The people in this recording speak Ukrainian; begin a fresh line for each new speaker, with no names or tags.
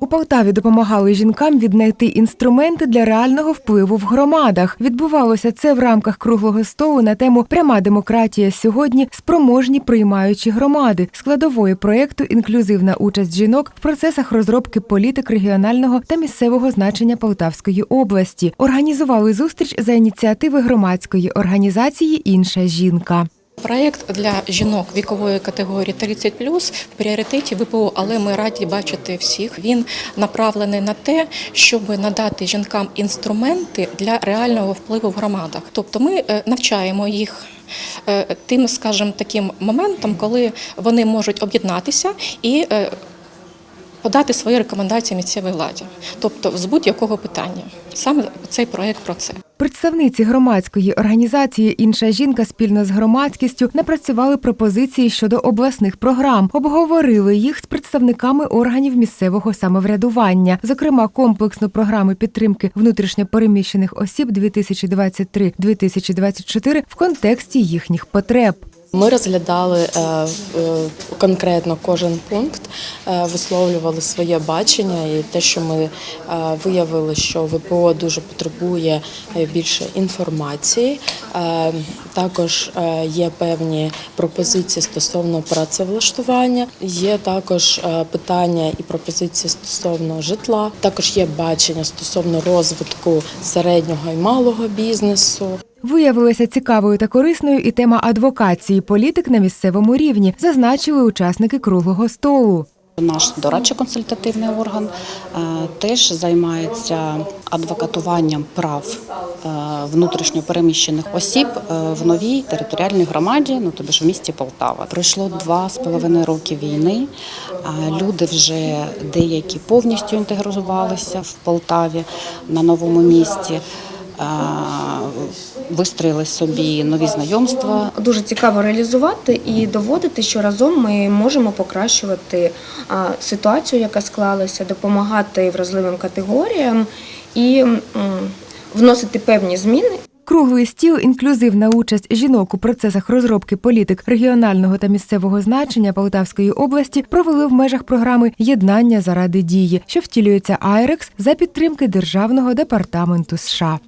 У Полтаві допомагали жінкам віднайти інструменти для реального впливу в громадах. Відбувалося це в рамках круглого столу на тему Пряма демократія сьогодні спроможні приймаючі громади складової проєкту Інклюзивна участь жінок в процесах розробки політик регіонального та місцевого значення Полтавської області. Організували зустріч за ініціативи громадської організації Інша жінка.
Проєкт для жінок вікової категорії 30+, в пріоритеті ВПО, але ми раді бачити всіх. Він направлений на те, щоб надати жінкам інструменти для реального впливу в громадах. Тобто ми е, навчаємо їх. е, Тим, скажімо, таким моментом, коли вони можуть об'єднатися і е, подати свої рекомендації місцевій владі, тобто з будь-якого питання. Саме цей проєкт про це.
Представниці громадської організації Інша жінка спільно з громадськістю напрацювали пропозиції щодо обласних програм, обговорили їх з представниками органів місцевого самоврядування, зокрема комплексну програму підтримки внутрішньопереміщених осіб 2023-2024 в контексті їхніх потреб.
Ми розглядали е, е, конкретно кожен пункт, е, висловлювали своє бачення і те, що ми виявили, що ВПО дуже потребує більше інформації. Також є певні пропозиції стосовно працевлаштування. Є також питання і пропозиції стосовно житла. Також є бачення стосовно розвитку середнього і малого бізнесу.
Виявилася цікавою та корисною і тема адвокації політик на місцевому рівні, зазначили учасники круглого столу.
Наш дорадчо-консультативний орган е, теж займається адвокатуванням прав е, внутрішньо переміщених осіб е, в новій територіальній громаді, ну тобі ж в місті Полтава. Пройшло два з половиною роки війни. Люди вже деякі повністю інтегрувалися в Полтаві на новому місці. Вистроїли собі нові знайомства,
дуже цікаво реалізувати і доводити, що разом ми можемо покращувати ситуацію, яка склалася, допомагати вразливим категоріям і вносити певні зміни.
Круглий стіл, інклюзивна участь жінок у процесах розробки політик регіонального та місцевого значення Полтавської області провели в межах програми Єднання заради дії, що втілюється АЕРЕКС за підтримки Державного департаменту США.